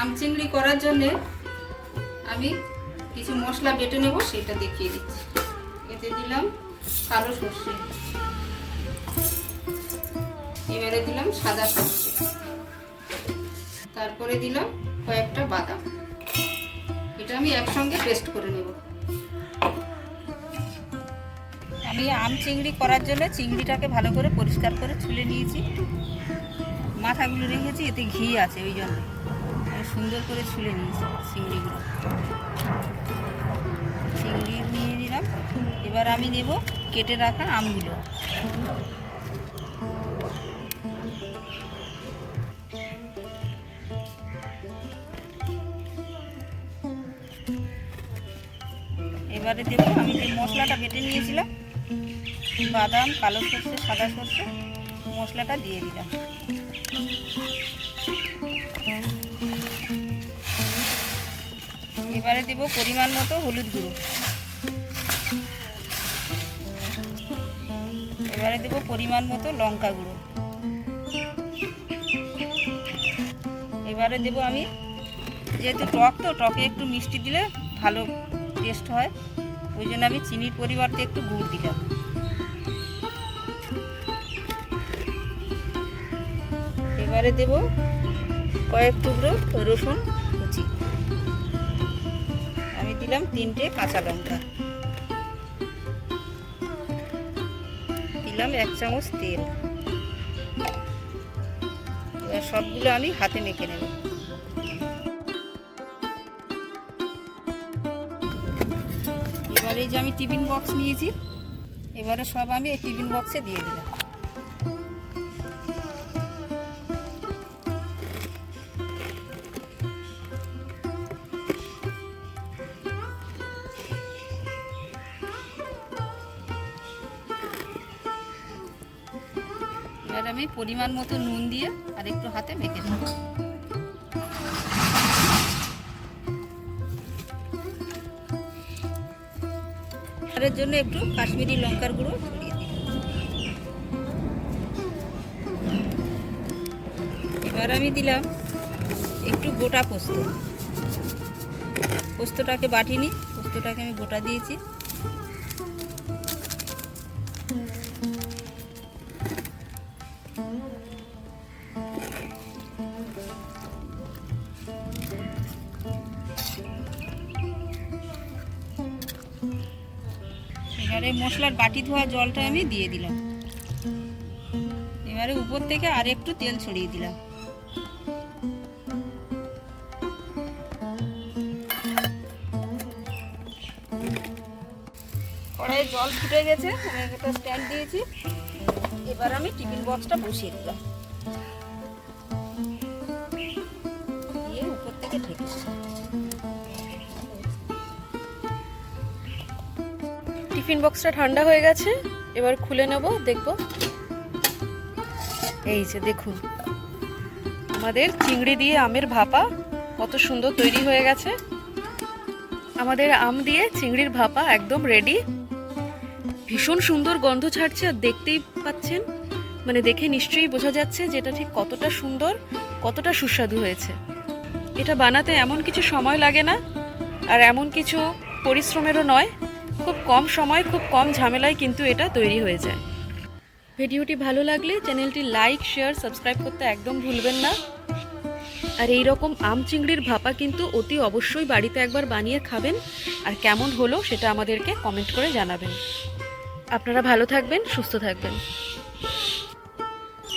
আম চিংড়ি করার জন্য আমি কিছু মশলা বেটে নেব, সেটা দেখিয়ে দিচ্ছি। এতে দিলাম কালো সর্ষে। এবারে দিলাম সাদা সর্ষে। তারপরে দিলাম কয়েকটা বাদাম। এটা আমি একসঙ্গে পেস্ট করে নেব। আমি আম চিংড়ি করার জন্য চিংড়িটাকে ভালো করে পরিষ্কার করে ছুলে নিয়েছি। মাথাগুলো রেখেছি, এতে ঘি আছে, ওই জন্য। সুন্দর করে ছুলে নিয়েছি চিংড়িগুলো। চিংড়ি নিয়ে নিলাম। এবার আমি নেব কেটে রাখা আমগুলো। এবারে দেবো আমি যে মশলাটা বেটে নিয়েছিলাম, বাদাম, কালো সর্ষে, সাদা সর্ষে, মশলাটা দিয়ে দিলাম। এবারে দেব পরিমাণ মতো হলুদ গুঁড়ো। এবারে দেব পরিমাণ মতো লঙ্কা গুঁড়ো। এবারে দেব আমি, যেহেতু টক তো, টকে একটু মিষ্টি দিলে ভালো টেস্ট হয়। ওই জন্য আমি চিনির পরিবর্তে একটু গুড় দিলাম। এবারে দেব কয়েক টুকরো রসুন কুচি। দিলাম তিনটে কাঁচা লঙ্কা। দিলাম এক চামচ তেল। এবার সবগুলো আমি হাতে মেখে নেব। এবারে যে আমি টিফিন বক্স নিয়েছি, এবারে সব আমি এই টিফিন বক্সে দিয়ে দিলাম। এবার আমি পরিমাণ মতো নুন দিয়ে আর একটু হাতে মেখে নেব। জন্য একটু কাশ্মীরি লঙ্কার গুঁড়ো এবার আমি দিলাম একটু গোটা পোস্ত। পোস্তটাকে বাটিনি, পোস্তটাকে আমি গোটা দিয়েছি। এবারে মশলার বাটি ধোয়া জলটা আমি দিয়ে দিলাম। এবারে উপর থেকে আর একটু তেল ছড়িয়ে দিলাম। কড়াইয়ে জল ফুটে গেছে, আমি একটা স্ট্যান্ড দিয়েছি। এবার আমি টিফিন বক্সটা বসিয়ে দিলাম। দিয়ে উপর থেকে ঢেকে টিফিন বক্সটা ঠান্ডা হয়ে গেছে, এবার খুলে নেব, দেখব। এই যে দেখুন, আমাদের চিংড়ি দিয়ে আমের ভাপা কত সুন্দর তৈরি হয়ে গেছে। আমাদের আম দিয়ে চিংড়ির ভাপা একদম রেডি ভীষণ সুন্দর গন্ধ ছাড়ছে, আর দেখতেই পাচ্ছেন মানে দেখে নিশ্চয়ই বোঝা যাচ্ছে যে এটা ঠিক কতটা সুন্দর, কতটা সুস্বাদু হয়েছে। এটা বানাতে এমন কিছু সময় লাগে না, আর এমন কিছু পরিশ্রমেরও নয়। খুব কম সময়, খুব কম ঝামেলায় কিন্তু এটা তৈরি হয়ে যায়। ভিডিওটি ভালো লাগলে চ্যানেলটি লাইক, শেয়ার, সাবস্ক্রাইব করতে একদম ভুলবেন না। আর এই রকম আম চিংড়ির ভাপা কিন্তু অতি অবশ্যই বাড়িতে একবার বানিয়ে খাবেন। আর কেমন হলো সেটা আমাদেরকে কমেন্ট করে জানাবেন। আপনারা ভালো থাকবেন, সুস্থ থাকবেন।